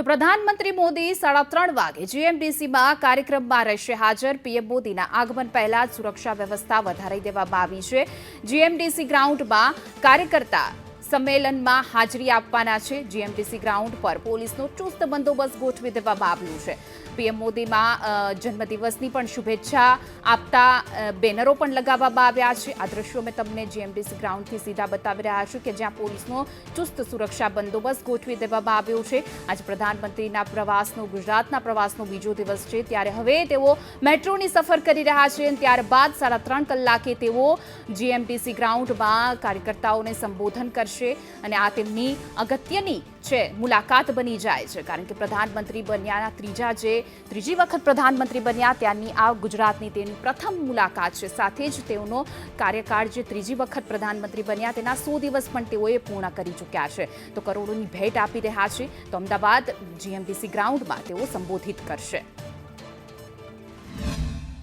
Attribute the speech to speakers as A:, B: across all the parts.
A: તો પ્રધાનમંત્રી મોદી સાડા ત્રણ વાગે જીએમડીસીમાં કાર્યક્રમમાં રહેશે હાજર. પીએમ મોદીના આગમન પહેલા જ સુરક્ષા વ્યવસ્થા વધારી દેવામાં આવી છે. જીએમડીસી ગ્રાઉન્ડમાં કાર્યકર્તા સંમેલનમાં હાજરી આપવાના છે. જીએમડીસી ગ્રાઉન્ડ પર પોલીસનો ચુસ્ત બંદોબસ્ત ગોઠવી દેવામાં આવ્યું છે. પીએમ મોદીમાં જન્મદિવસની પણ શુભેચ્છા આપતા બેનરો પણ લગાવવામાં આવ્યા છે. આ દ્રશ્યો મેં તમને જીએમડીસી ગ્રાઉન્ડથી સીધા બતાવી રહ્યા છું કે જ્યાં પોલીસનો ચુસ્ત સુરક્ષા બંદોબસ્ત ગોઠવી દેવામાં આવ્યો છે. આજે પ્રધાનમંત્રીના પ્રવાસનો, ગુજરાતના પ્રવાસનો બીજો દિવસ છે. ત્યારે હવે તેઓ મેટ્રોની સફર કરી રહ્યા છે ત્યારબાદ સાડા ત્રણ કલાકે તેઓ જીએમટીસી ગ્રાઉન્ડમાં કાર્યકર્તાઓને સંબોધન કરશે. અને આ તેમની અગત્યની છે, મુલાકાત બની જાય છે. કારણ કે પ્રધાનમંત્રી બન્યાના ત્રીજા જે, ત્રીજી વખત પ્રધાનમંત્રી બન્યા, ત્યારની આ ગુજરાતની તેની પ્રથમ મુલાકાત છે. સાથે જ તેઓનો કાર્યકાળ જે ત્રીજી વખત પ્રધાનમંત્રી બન્યા, તેના સો દિવસ પણ તેઓએ પૂર્ણ કરી ચૂક્યા છે. તો કરોડોની ભેટ આપી રહ્યા છે. તો અમદાવાદ જીએમડીસી ગ્રાઉન્ડમાં તેઓ સંબોધિત કરશે.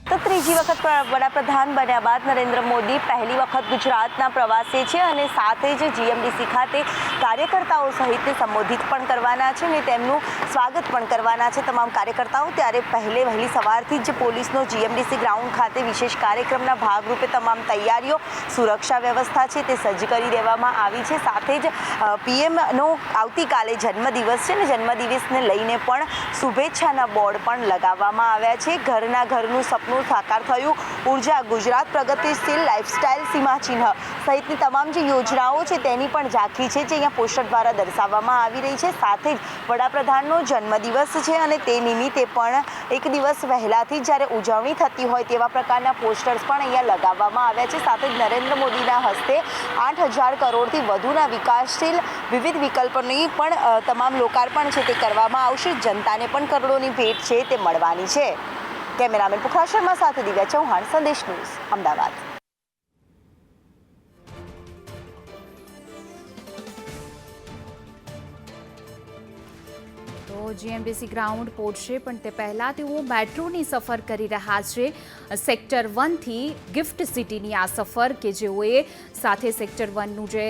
B: તો ત્રીજી વખત પ્ર- વડાપ્રધાન બન્યા બાદ નરેન્દ્ર મોદી પહેલી વખત ગુજરાતના પ્રવાસે છે અને સાથે જ જીએમડીસી ખાતે કાર્યકર્તાઓ સહિતને સંબોધિત પણ કરવાના છે અને તેમનું સ્વાગત પણ કરવાના છે તમામ કાર્યકર્તાઓ. ત્યારે પહેલે વહેલી સવારથી જ પોલીસનો જીએમડીસી ગ્રાઉન્ડ ખાતે વિશેષ કાર્યક્રમના ભાગરૂપે તમામ તૈયારીઓ, સુરક્ષા વ્યવસ્થા છે તે સજ્જ કરી દેવામાં આવી છે. સાથે જ પીએમનો આવતીકાલે જન્મદિવસ છે ને જન્મદિવસને લઈને પણ શુભેચ્છાના બોર્ડ પણ લગાવવામાં આવ્યા છે. ઘરના ઘરનું સપનું સાકાર થયું. ઊર્જા, ગુજરાત પ્રગતિશીલ લાઇફસ્ટાઇલ સીમાચિહ્ન સહિતની તમામ જે યોજનાઓ છે તેની પણ ઝાંખી છે, જે અહીંયા પોસ્ટર દ્વારા દર્શાવવામાં આવી રહી છે. સાથે જ વડાપ્રધાનનો જન્મદિવસ છે અને તે નિમિત્તે પણ એક દિવસ વહેલાથી જ્યારે ઉજવણી થતી હોય તેવા પ્રકારના પોસ્ટર્સ પણ અહીંયા લગાવવામાં આવ્યા છે. સાથે જ નરેન્દ્ર મોદીના હસ્તે આઠ હજાર કરોડથી વધુના વિકાસશીલ વિવિધ વિકલ્પોની પણ તમામ લોકાર્પણ છે તે કરવામાં આવશે. જનતાને પણ કરોડોની ભેટ છે તે મળવાની છે. કેમેરામેન પુખરા શર્મા સાથે દિવ્યા ચૌહાણ સંદેશ ન્યૂઝ અમદાવાદ.
A: તો જીએમડીસી ગ્રાઉન્ડ પહોંચશે પણ તે પહેલાં તેઓ મેટ્રોની સફર કરી રહ્યા છે. સેક્ટર વનથી ગિફ્ટ સિટીની આ સફર કે જેઓએ સાથે સેક્ટર વનનું જે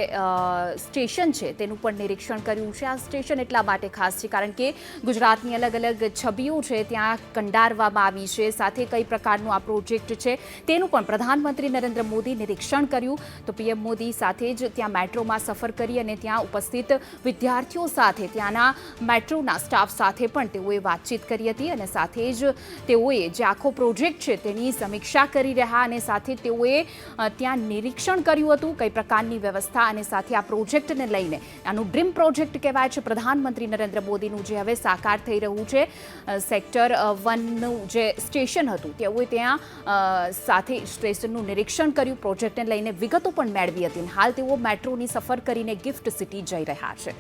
A: સ્ટેશન છે તેનું પણ નિરીક્ષણ કર્યું છે. આ સ્ટેશન એટલા માટે ખાસ છે કારણ કે ગુજરાતની અલગ અલગ છબીઓ છે, ત્યાં કંડારવામાં આવી છે, સાથે કઈ પ્રકારનું આ પ્રોજેક્ટ છે તેનું પણ પ્રધાનમંત્રી નરેન્દ્ર મોદી નિરીક્ષણ કર્યું. તો પીએમ મોદી સાથે જ ત્યાં મેટ્રોમાં સફર કરી અને ત્યાં ઉપસ્થિત વિદ્યાર્થીઓ સાથે ત્યાંના મેટ્રોના સ્ટાફ સાથે પણ તેઓએ વાતચીત કરી હતી અને સાથે જ તેઓએ જે આખો પ્રોજેક્ટ છે તેની સમીક્ષા કરી રહ્યા અને સાથે તેઓએ ત્યાં નિરીક્ષણ કર્યું હતું કઈ પ્રકારની વ્યવસ્થા અને સાથે આ પ્રોજેક્ટને લઈને. આનું ડ્રીમ પ્રોજેક્ટ કહેવાય છે પ્રધાનમંત્રી નરેન્દ્ર મોદીનું જે હવે સાકાર થઈ રહ્યું છે સેક્ટર વનનું જે સ્ટેશન હતું તેઓએ ત્યાં સાથે સ્ટેશનનું નિરીક્ષણ કર્યું, પ્રોજેક્ટને લઈને વિગતો પણ મેળવી હતી હાલ તેઓ મેટ્રોની સફર કરીને ગિફ્ટ સિટી જઈ રહ્યા છે.